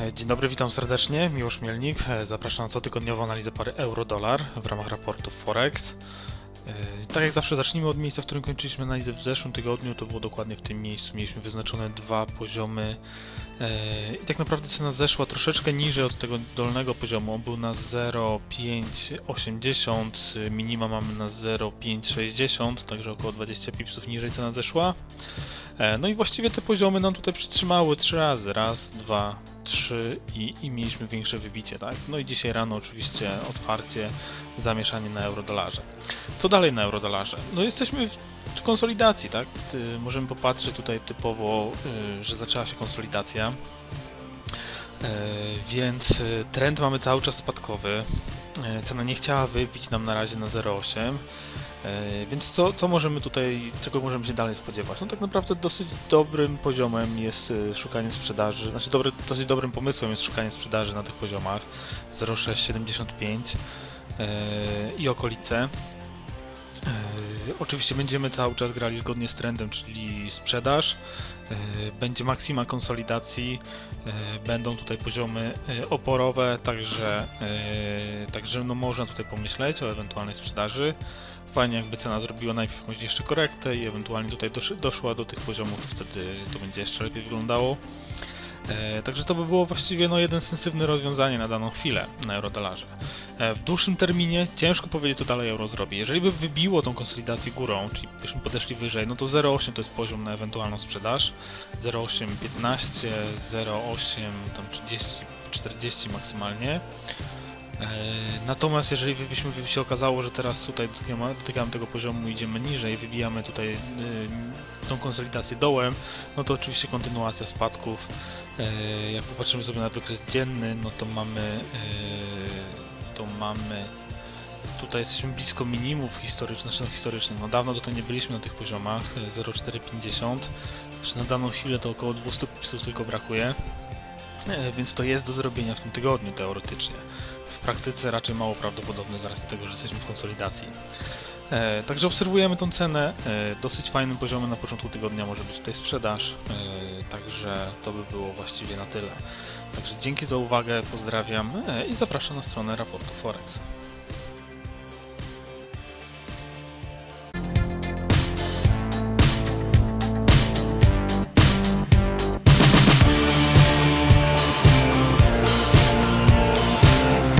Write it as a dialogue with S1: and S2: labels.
S1: E, Dzień dobry, witam serdecznie. Miłosz Mielnik. E, Zapraszam na cotygodniową analizę pary euro-dolar w ramach raportu Forex. E, Tak jak zawsze zacznijmy od miejsca, w którym kończyliśmy analizę w zeszłym tygodniu. To było dokładnie w tym miejscu. Mieliśmy wyznaczone dwa poziomy i tak naprawdę cena zeszła troszeczkę niżej od tego dolnego poziomu. Był na 0,580, e, minima mamy na 0,560, także około 20 pipsów niżej cena zeszła. No i właściwie te poziomy nam tutaj przytrzymały trzy razy. Raz, dwa, trzy i, i mieliśmy większe wybicie, tak? No i dzisiaj rano oczywiście otwarcie, zamieszanie na eurodolarze. Co dalej na eurodolarze? No jesteśmy w konsolidacji, tak? Możemy popatrzeć tutaj typowo, y, że zaczęła się konsolidacja. E, Więc y, trend mamy cały czas spadkowy. E, Cena nie chciała wybić nam na razie na 0,8. E, Więc co, co możemy tutaj, czego możemy się dalej spodziewać? No tak naprawdę dosyć dobrym poziomem jest e, szukanie sprzedaży, znaczy dobry, dosyć dobrym pomysłem jest szukanie sprzedaży na tych poziomach 0,675 e, i okolice. E, Oczywiście będziemy cały czas grali zgodnie z trendem, czyli sprzedaż. E, Będzie maksima konsolidacji, e, będą tutaj poziomy oporowe, także, także no można tutaj pomyśleć o ewentualnej sprzedaży. Fajnie jakby cena zrobiła najpierw jakąś jeszcze korektę i ewentualnie tutaj dosz, doszła do tych poziomów, wtedy to będzie jeszcze lepiej wyglądało. Także to by było właściwie no, jeden sensywne rozwiązanie na daną chwilę na eurodolarze. E, w dłuższym terminie ciężko powiedzieć, co dalej euro zrobi. Jeżeli by wybiło tą konsolidację górą, czyli byśmy podeszli wyżej, no to 0,8 to jest poziom na ewentualną sprzedaż. 0,8, 15, 0,8, tam 30, 40 maksymalnie. E, Natomiast jeżeli by byśmy by się okazało, że teraz tutaj dotykamy, dotykamy tego poziomu, idziemy niżej, wybijamy tutaj y, tą konsolidację dołem, no to oczywiście kontynuacja spadków. E, Jak popatrzymy sobie na wykres dzienny, no to mamy mamy tutaj jesteśmy blisko minimów historycznych, znaczy no historycznych. No dawno tutaj nie byliśmy na tych poziomach e, 0,450. Znaczy na daną chwilę to około 200 pisów tylko brakuje. E, Więc to jest do zrobienia w tym tygodniu teoretycznie. W praktyce raczej mało prawdopodobne z racji tego, że jesteśmy w konsolidacji. E, także obserwujemy tą cenę. E, dosyć fajnym poziomem na początku tygodnia może być tutaj sprzedaż. E, także to by było właściwie na tyle. Także dzięki za uwagę, pozdrawiam e, i zapraszam na stronę raportu Forex.